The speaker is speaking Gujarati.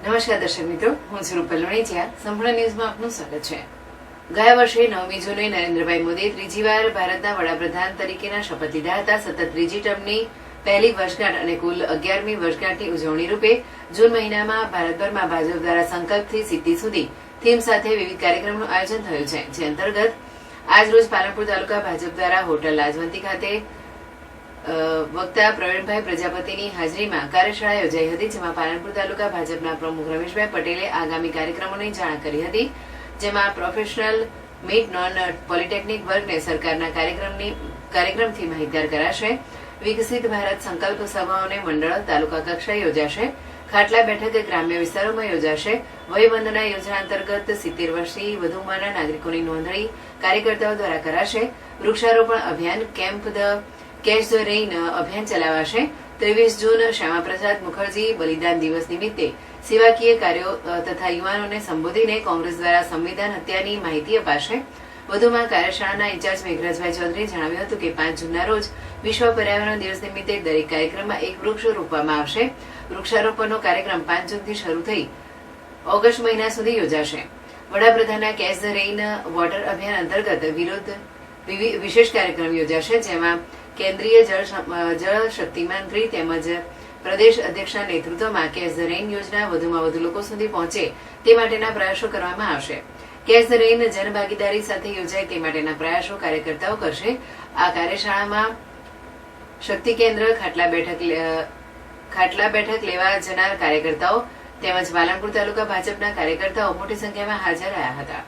નમસ્કાર દર્શક મિત્રો, હું છું રૂપલ લોણીચિયા સંપૂર્ણ ન્યૂઝમાં આપનું સ્વાગત છે. ગયા વર્ષે નવમી જૂને નરેન્દ્રભાઈ મોદી ત્રીજી વાર ભારતના વડાપ્રધાન તરીકેના શપથ લીધા હતા. સતત ત્રીજી ટર્મની પહેલી વર્ષગાંઠ અને કુલ અગિયારમી વર્ષગાંઠની ઉજવણી રૂપે જૂન મહિનામાં ભારતભરમાં ભાજપ દ્વારા સંકલ્પથી સિદ્ધિ સુધી થીમ સાથે વિવિધ કાર્યક્રમનું આયોજન થયું છે, જે અંતર્ગત આજરોજ પાલનપુર તાલુકા ભાજપ દ્વારા હોટલ લાજવંતી ખાતે વક્તા પ્રવીણભાઈ પ્રજાપતિની હાજરીમાં કાર્યશાળા યોજાઈ હતી, જેમાં પાલનપુર તાલુકા ભાજપના પ્રમુખ રમેશભાઈ પટેલે આગામી કાર્યક્રમોની જાણ કરી હતી, જેમાં પ્રોફેશનલ મીટ નોન પોલિટેકનિક વર્ગને સરકારના કાર્યક્રમની, કાર્યક્રમથી માહિતગાર કરાશે. વિકસિત ભારત સંકલ્પ સભાઓને મંડળ, તાલુકા કક્ષાએ યોજાશે. ખાટલા બેઠક ગ્રામ્ય વિસ્તારોમાં યોજાશે. વયવંદના યોજના અંતર્ગત સિત્તેર વર્ષથી વધુ નાગરિકોની નોંધણી કાર્યકર્તાઓ દ્વારા કરાશે. વૃક્ષારોપણ અભિયાન, camp the catch the rain અભિયાન ચલાવાશે. ત્રેવીસ જૂન શ્યામાપ્રસાદ મુખર્જી બલિદાન દિવસ નિમિત્તે સેવાકીય કાર્યો તથા યુવાનોને સંબોધીને કોંગ્રેસ દ્વારા સંવિધાન હત્યાની માહિતી અપાશે. વધુમાં કાર્યશાળાના ઇન્ચાર્જ મેઘરાજભાઈ ચૌધરીએ જણાવ્યું હતું કે પાંચ જૂનના રોજ વિશ્વ પર્યાવરણ દિવસ નિમિત્તે દરેક કાર્યક્રમમાં એક વૃક્ષ રોપવામાં આવશે. વૃક્ષારોપણનો કાર્યક્રમ પાંચ જૂનથી શરૂ થઈ ઓગસ્ટ મહિના સુધી યોજાશે. વડાપ્રધાનના કેચ ધ રેઇન વોટર અભિયાન અંતર્ગત વિરોધ વિશેષ કાર્યક્રમ યોજાશે જેમાં કેન્દ્રીય જળ શક્તિ મંત્રી તેમજ પ્રદેશ અધ્યક્ષના નેતૃત્વમાં કેચ ધ રેઇન યોજના વધુમાં વધુ લોકો સુધી પહોંચે તે માટેના પ્રયાસો કરવામાં આવશે. કેચ ધ રેઇન જનભાગીદારી સાથે યોજાય તે માટેના પ્રયાસો કાર્યકર્તાઓ કરશે. આ કાર્યશાળામાં શક્તિ કેન્દ્ર, ખાટલા બેઠક ખાટલા બેઠક લેવા જનાર કાર્યકર્તાઓ તેમજ પાલનપુર તાલુકા ભાજપના કાર્યકર્તાઓ મોટી સંખ્યામાં હાજર રહ્યા હતા.